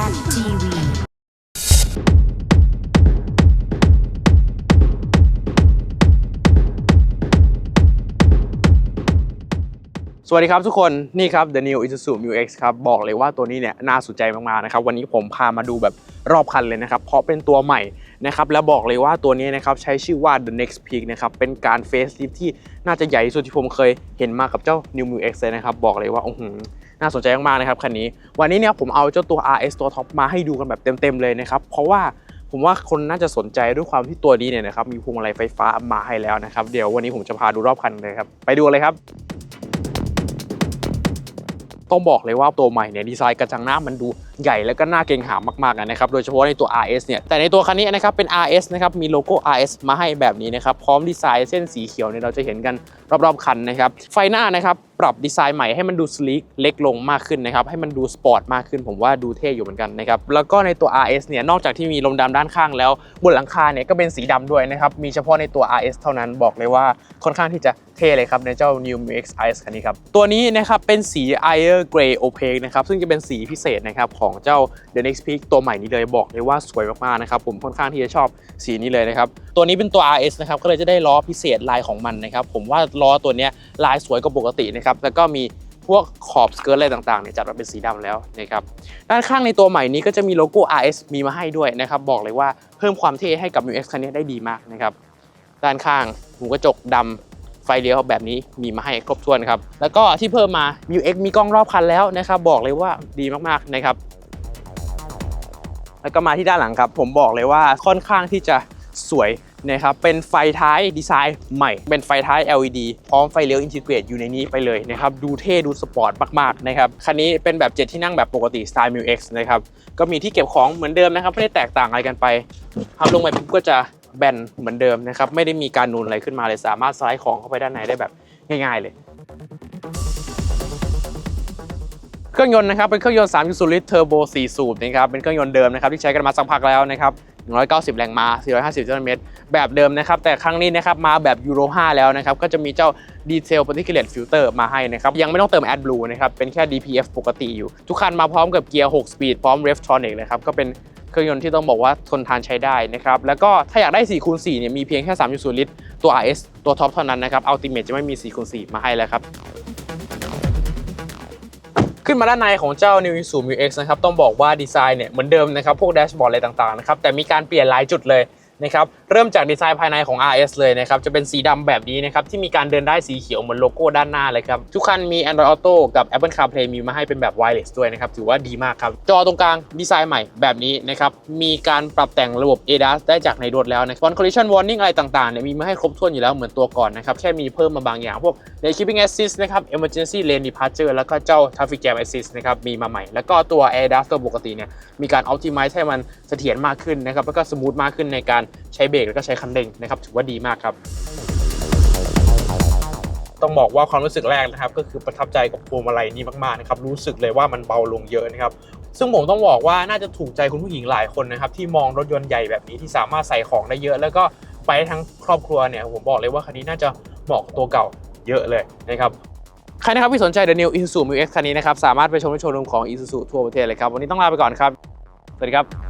Zen TV. สวัสดีครับทุกคนนี่ครับ The New Isuzu Mu X ครับ บอกเลยว่าตัวนี้เนี่ยน่าสนใจมาก ๆ นะครับ วันนี้ผมพามาดูแบบรอบคันเลยนะครับ เพราะเป็นตัวใหม่นะครับ แล้วบอกเลยว่าตัวนี้นะครับ ใช้ชื่อว่า The Next Peak นะครับ เป็นการ Facelift ที่น่าจะใหญ่สุดที่ผมเคยเห็นมากับเจ้า New Mu X เลยนะครับ บอกเลยว่าอื้อหือ น่าสนใจมากๆนะครับคันนี้ วันนี้เนี่ยผมเอาเจ้าตัว RS ตัวท็อปมาให้ดูกันแบบเต็มๆเลยนะครับเพราะว่าผมว่าคนน่าจะสนใจด้วยความที่ตัวนี้เนี่ยนะครับมีพวงมาลัยไฟฟ้ามาให้แล้วนะครับเดี๋ยววันนี้ผมจะพาดูรอบคันเลยครับไปดูเลยครับต้องบอกเลยว่าตัวใหม่เนี่ยดีไซน์กระจังหน้ามันดู ใหญ่แล้วก็น่าเกรงขามมากๆนะครับโดยเฉพาะในตัว RS เนี่ยแต่ในตัวคันนี้นะครับเป็น RS นะครับมีโลโก้ RS มาให้แบบนี้นะครับพร้อมดีไซน์เส้นสีเขียวเนี่ยเราจะเห็นกันรอบๆคันนะครับไฟหน้านะครับปรับดีไซน์ใหม่ให้มันดูสลีกเล็กลงมากขึ้นนะครับให้มันดูสปอร์ตมากขึ้น ผมว่าดูเท่อยู่เหมือนกันนะครับแล้วก็ในตัว RS เนี่ยนอกจากที่มีลมดำด้านข้างแล้วบนหลังคาเนี่ยก็เป็นสีดำด้วยนะครับมีเฉพาะในตัว RS เท่านั้นบอกเลยว่าค่อนข้างที่จะเท่เลยครับในเจ้า New MX RS คันนี้ครับตัวนี้นะครับเป็นสี Iron Gray Opaque นะครับซึ่งจะเป็นสีพิเศษนะครับของเจ้า The Next Peak ตัวใหม่นี้เลยบอกเลยว่าสวยมากๆนะครับผมค่อนข้างที่จะชอบสีนี้เลยนะครับตัวนี้เป็นตัว RS นะครับก็เลยจะได้ล้อพิเศษลายของมันนะครับผมว่าล้อตัวนี้ลายสวยกว่าปกตินะครับแล้วก็มีพวกขอบสเกิร์ตอะไรต่างๆเนี่ยจัดมาเป็นสีดำแล้วนะครับด้านข้างในตัวใหม่นี้ก็จะมีโลโก้ RS มีมาให้ด้วยนะครับบอกเลยว่าเพิ่มความเท่ให้กับ Mu X คันนี้ได้ดีมากนะครับด้านข้างหูกระจกดำไฟเลี้ยวแบบนี้มีมาให้ครบถ้วนครับ แล้วก็ที่เพิ่มมา Mu X มีกล้องรอบคันแล้วนะครับบอกเลยว่าดีมากๆนะครับ แล้วก็มาที่ด้านหลังครับ ผมบอกเลยว่าค่อนข้างที่จะสวยนะครับ เป็นไฟท้ายดีไซน์ใหม่ เป็นไฟท้าย LED พร้อมไฟเลี้ยวอินทิเกรตอยู่ในนี้ไปเลยนะครับ ดูเท่ดูสปอร์ตมากๆนะครับ คันนี้เป็นแบบ 7 ที่นั่งแบบปกติสไตล์ Mu X นะครับ ก็มีที่เก็บของเหมือนเดิมนะครับ ไม่ได้แตกต่างอะไรกันไปพับลงไปปุ๊บก็จะแบนเหมือนเดิมนะครับ ไม่ได้มีการนูนอะไรขึ้นมาเลย สามารถสไลด์ของเข้าไปด้านในได้แบบง่าย ๆเลย รื่องยนต์นะครับเป็นเครื่องยนต์ 3.0 ลิตรเทอร์โบ 4 สูบนะครับเป็นเครื่องยนต์เดิมนะครับที่ใช้กันมาสักพักแล้วนะครับ190 แรงม้า 450 นิวตันเมตร แบบเดิมนะครับ แต่ครั้งนี้นะครับ มาแบบยูโร 5 แล้วนะครับ ก็จะมีเจ้า Detail Particulate Filter มาให้นะครับ ยังไม่ต้องเติม AdBlue นะครับ เป็นแค่ DPF ปกติอยู่ ทุกคันมาพร้อมกับเกียร์ 6 สปีด พร้อม Revtronic นะครับ ก็เป็นเครื่องยนต์ที่ต้องบอกว่าทนทานใช้ได้นะครับ แล้วก็ถ้าอยากได้4คูณ4เนี่ย มีเพียงแค่ 3.0 ลิตร ตัว RS ตัวท็อปเท่านั้นนะครับ Ultimate จะไม่มี4คูณ4มาให้แล้วครับ ขึ้นมาด้านในของเจ้า New Isuzu Mu X นะครับต้องบอกว่าดีไซน์เนี่ยเหมือนเดิมนะครับพวกแดชบอร์ดอะไรต่างๆนะครับแต่มีการเปลี่ยนหลายจุดเลย นะครับเริ่มจากดีไซน์ภายในของ RS เลยนะครับจะเป็นสีดำแบบนี้นะครับที่มีการเดินได้สีเขียวเหมือนโลโก้ด้านหน้าเลยครับทุกคันมี Android Auto กับ Apple CarPlay มีมาให้เป็นแบบ wireless ด้วยนะครับถือว่าดีมากครับจอตรงกลางดีไซน์ใหม่แบบนี้นะครับมีการปรับแต่งระบบ ADAS ได้จากในรถแล้วนะครับ collision warning อะไรต่างๆเนี่ยมีมาให้ครบถ้วนอยู่แล้วเหมือนตัวก่อนนะครับแค่มีเพิ่มมาบางอย่างพวก Lane Keeping Assist นะครับ Emergency Lane Departure แล้วก็เจ้า Traffic Jam Assist นะครับมีมาใหม่ แล้วก็ตัว ADAS ตัวปกติเนี่ยมีการ optimize ให้มันเสถียรมากขึ้นนะครับแล้วก็สมูทมากขึ้นในการใช้เบรกแล้วก็ใช้คันเร่งนะครับถือว่าดีมากครับ ต้องบอกว่าความรู้สึกแรกนะครับ ก็คือประทับใจกับพวงมาลัยนี้มากๆนะครับรู้สึกเลยว่ามันเบาลงเยอะนะครับซึ่งผมต้องบอกว่าน่าจะถูกใจคุณผู้หญิงหลายคนนะครับที่มองรถยนต์ใหญ่แบบนี้ที่สามารถใส่ของได้เยอะ แล้วก็ไปทั้งครอบครัวเนี่ยผมบอกเลยว่าคันนี้น่าจะเหมาะกับตัวเก่าเยอะเลยนะครับใครนะครับที่สนใจ The New Isuzu Mu X คันนี้นะครับ สามารถไปชมที่โชว์รูมของ Isuzu ทั่วประเทศเลยครับ วันนี้ต้องลาไปก่อนครับ สวัสดีครับ